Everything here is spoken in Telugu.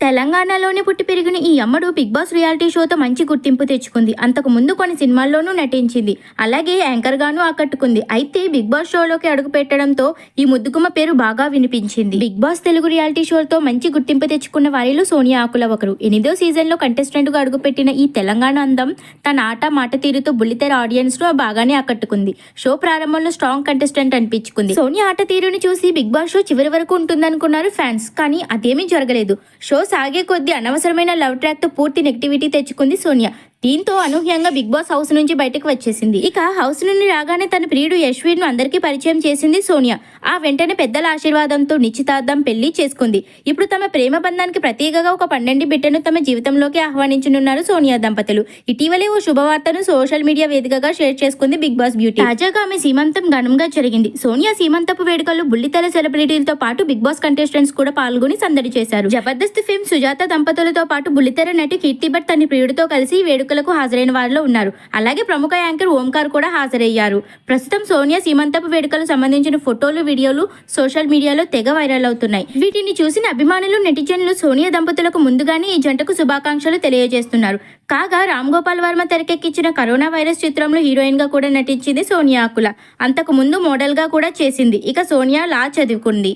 తెలంగాణలోనే పుట్టి పెరిగిన ఈ అమ్మడు బిగ్ బాస్ రియాలిటీ షోతో మంచి గుర్తింపు తెచ్చుకుంది. అంతకు ముందు కొన్ని సినిమాల్లోనూ నటించింది. అలాగే యాంకర్ గాను ఆకట్టుకుంది. అయితే బిగ్ బాస్ షోలోకి అడుగు పెట్టడంతో ఈ ముద్దుగుమ్మ పేరు బాగా వినిపించింది. బిగ్ బాస్ తెలుగు రియాలిటీ షోతో మంచి గుర్తింపు తెచ్చుకున్న వారిలో సోనియా ఆకుల ఒకరు. ఎనిమిదో సీజన్లో కంటెస్టెంట్గా అడుగుపెట్టిన ఈ తెలంగాణ అందం తన ఆట మాట తీరుతో బుల్లితెర ఆడియన్స్ను బాగానే ఆకట్టుకుంది. షో ప్రారంభంలో స్ట్రాంగ్ కంటెస్టెంట్ అనిపించుకుంది. సోనియా ఆట తీరుని చూసి బిగ్ బాస్ షో చివరి వరకు ఉంటుందనుకున్నారు ఫ్యాన్స్. కానీ అదేమీ జరగలేదు. షో సాగే కొద్దీ అనవసరమైన లవ్ ట్రాక్తో పూర్తి నెగిటివిటీ తెచ్చుకుంది సోనియా. దీంతో అనూహ్యంగా బిగ్ బాస్ హౌస్ నుంచి బయటకు వచ్చేసింది. ఇక హౌస్ నుండి రాగానే తన ప్రియుడు యశ్వీర్ను అందరికీ పరిచయం చేసింది సోనియా. ఆ వెంటనే పెద్దల ఆశీర్వాదంతో నిశ్చితార్థం పెళ్ళి చేసుకుంది. ఇప్పుడు తమ ప్రేమ బంధానికి ప్రత్యేకగా ఒక పన్నెండు బిడ్డను తమ జీవితంలోకి ఆహ్వానించనున్నారు సోనియా దంపతులు. ఇటీవలే ఓ శుభవార్తను సోషల్ మీడియా వేదికగా షేర్ చేసుకుంది బిగ్ బాస్ బ్యూటీ. తాజాగా ఆమె సీమంతం ఘనంగా జరిగింది. సోనియా సీమంతపు వేడుకల్లో బుల్లితెర సెలబ్రిటీలతో పాటు బిగ్ బాస్ కంటెస్టెంట్స్ కూడా పాల్గొని సందడి చేశారు. జబర్దస్త్ ఫిల్మ్ సుజాత దంపతులతో పాటు బుల్లితెర నటి కీర్తిభట్ తన ప్రియుడితో కలిసి వేడుక వేడుకలకు హాజరైన వారిలో ఉన్నారు. అలాగే ప్రముఖ యాంకర్ ఓంకార్ కూడా హాజరయ్యారు. ప్రస్తుతం సోనియా సీమంతపు వేడుకలకు సంబంధించిన ఫోటోలు వీడియోలు సోషల్ మీడియాలో తెగ వైరల్ అవుతున్నాయి. వీటిని చూసిన అభిమానులు నెటిజన్లు సోనియా దంపతులకు ముందుగానే ఈ జంటకు శుభాకాంక్షలు తెలియజేస్తున్నారు. కాగా రామ్ గోపాల్ వర్మ తెరకెక్కించిన కరోనా వైరస్ చిత్రంలో హీరోయిన్గా కూడా నటించింది సోనియా ఆకుల అంతకు ముందు మోడల్గా కూడా చేసింది. ఇక సోనియా లా చదువుకుంది.